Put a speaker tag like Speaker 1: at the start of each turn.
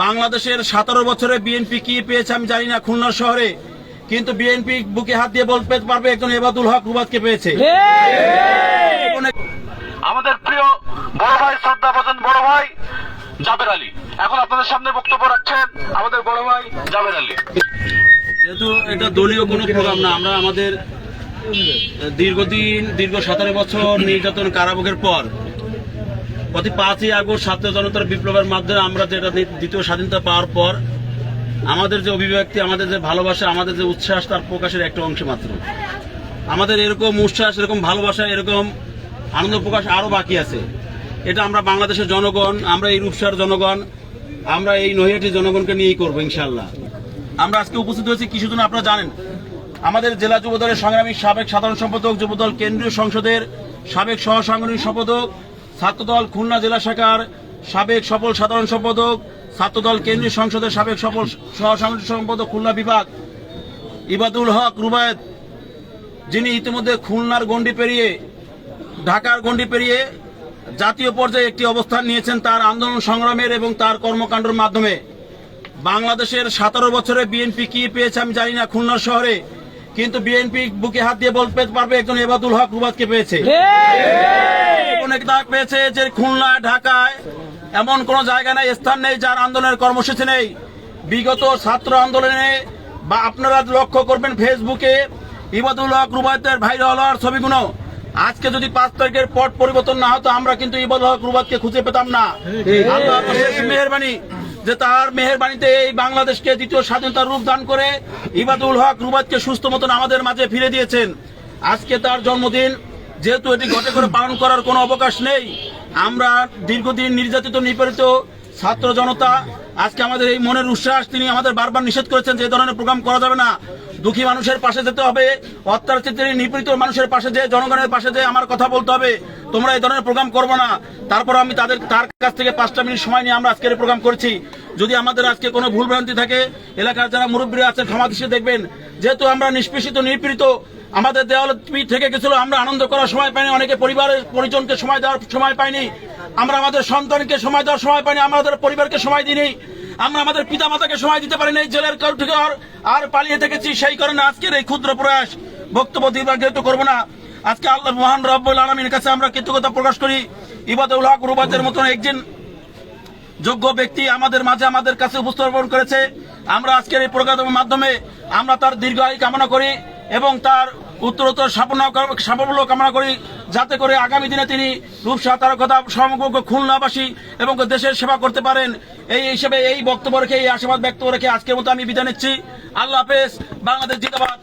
Speaker 1: বাংলাদেশের সতেরো বছরে বিএনপি কি পেয়েছে আমি জানি না খুলনা শহরে। কিন্তু বিএনপি বুকে হাত দিয়ে বলতে পারবে একজন এবাদুল হক রুবাদকে পেয়েছে।
Speaker 2: আমাদের প্রিয় বড় ভাই শ্রদ্ধা ভজন বড় ভাই জাবের আলী। এখন আপনাদের সামনে বক্তব্য রাখছেন আমাদের বড় ভাই জাবের আলী।
Speaker 1: যেহেতু এটা দলীয় কোনো প্রোগ্রাম না আমরা আমাদের দীর্ঘদিন দীর্ঘ সতেরো বছর নির্যাতন কারাভোগের পর প্রতি পাঁচই আগস্ট ছাত্র জনতার বিপ্লবের মাধ্যমে আমরা যেটা দ্বিতীয় স্বাধীনতা পাওয়ার পর আমাদের যে অভিব্যক্তি, আমাদের যে ভালোবাসা, আমাদের যে উচ্ছ্বাস, তার প্রকাশের একটা অংশ মাত্র। আমাদের এরকম উচ্ছ্বাস, এরকম ভালোবাসা, এরকম আনন্দ প্রকাশ আরও বাকি আছে। এটা আমরা বাংলাদেশের জনগণ, আমরা এই রূপসার জনগণ, আমরা এই নৈহাটির জনগণকে নিয়েই করব ইনশাল্লাহ আমরা আজকে উপস্থিত হয়েছি কিছুদিন আপনারা জানেন, আমাদের জেলা যুবদলের সংগ্রামী সাবেক সাধারণ সম্পাদক, যুবদল কেন্দ্রীয় সংসদের সাবেক সহ সাংগঠনিক সম্পাদক ছাত্রদল খুলনা জেলা শাখার সাবেক সফল সাধারণ সম্পাদক, ছাত্রদল কেন্দ্রীয় সংসদের সাবেক সফল সহ সম্পাদক খুলনা বিভাগ, ইবাদুল হক রুবায়ত, যিনি ইতিমধ্যে খুলনার গণ্ডি পেরিয়ে, ঢাকার গণ্ডি পেরিয়ে জাতীয় পর্যায়ে একটি অবস্থান নিয়েছেন তার আন্দোলন সংগ্রামের এবং তার কর্মকাণ্ডের মাধ্যমে। বাংলাদেশের সতেরো বছরে বিএনপি কি পেয়েছে আমি জানি না, খুলনা শহরে কিন্তু বিএনপি বুকে হাত দিয়ে বলতে পারবে একজন এবাদুল হক রুবাদকে পেয়েছে। অনেক দাগ পেয়েছে যে খুলনা ঢাকায় এমন কোন জায়গা নেই স্থান নেই যার আন্দোলনের কর্মসূচি নেই। বিগত ছাত্র আন্দোলনে বা আপনারা লক্ষ্য করবেন ফেসবুকে ইবাদুল হক রুবায়তের ভাইরাল হওয়ার ছবিগুলো। আজকে যদি পাঁচ তারিখের পট পরিবর্তন না হতো আমরা কিন্তু ইবাদুল হক রুবাদকে খুঁজে পেতাম না। আল্লাহর অশেষ মেহেরবানি। যে তার মেহরবানিতে এই বাংলাদেশকে দ্বিতীয় স্বাধীনতার রূপ দান করে ইবাদুল হক রুবাদকে সুস্থ মতন আমাদের মাঝে ফিরে দিয়েছেন। আজকে তার জন্মদিন। যেহেতু এটি ঘটে করে পালন করার কোনো অবকাশ নেই, আমরা দীর্ঘদিন নির্যাতিত, নিপীড়িত ছাত্র জনতা, আজকে আমাদের এই মনের উচ্ছ্বাস তিনি আমাদের বারবার নিষেধ করেছেন যে ধরনের প্রোগ্রাম করা যাবে না। দুঃখী মানুষের পাশে যেতে হবে অত্যাচারিত নিপীড়িত মানুষের পাশে যে জনগণের পাশে যে আমার কথা বলতে হবে। তোমরা এই ধরনের প্রোগ্রাম করব না। তারপর আমি তাদের, তার কাছ থেকে পাঁচটা মিনিট সময় নিয়ে আমরা আজকের প্রোগ্রাম করছি। যদি আমাদের আজকে কোনো ভুলভ্রান্তি থাকে, এলাকার যারা মুরব্বীরা আছেন দৃষ্টি দেখবেন। যেহেতু আমরা নিষ্পেষিত, নিপীড়িত, আমাদের দেওয়াল থেকে গেছিল, আমরা আনন্দ করার সময় পাইনি, অনেকে পরিবারের পরিজনকে সময় দেওয়ার সময় পাইনি। আমরা আমাদের সন্তানকে সময় দেওয়ার সময় পাইনি আমাদের পরিবারকে সময় দিইনি। আমরা আমাদের পিতা মাতাকে সময় দিতে পারিনি এই জেলের থেকে আর- পালিয়ে থেকেছি সেই কারণে আজকের এই ক্ষুদ্র প্রয়াস। বক্তব্য দীর্ঘায়িত করব না, আজকে আল্লাহ মহান রব্বুল আলমীর কাছে আমরা কৃতজ্ঞতা প্রকাশ করি। ইবাদুল হক রুবাদের মতন একজন যোগ্য ব্যক্তি আমাদের মাঝে আমাদের কাছে উপস্থাপন করেছে। আমরা আজকের এই প্রোগ্রামের মাধ্যমে আমরা তার দীর্ঘ আয়ু কামনা করি এবং তার উত্তরোত্তর সাফল্য কামনা করি, যাতে করে আগামী দিনে তিনি রূপসা তার কথা সমগ্র খুলনাবাসী এবং দেশের সেবা করতে পারেন। এই হিসেবে এই বক্তব্য রেখে, এই আশাবাদ ব্যক্ত রেখে আজকের মতো আমি বিদায় নিচ্ছি। আল্লাহ হাফেজ, বাংলাদেশ জিন্দাবাদ।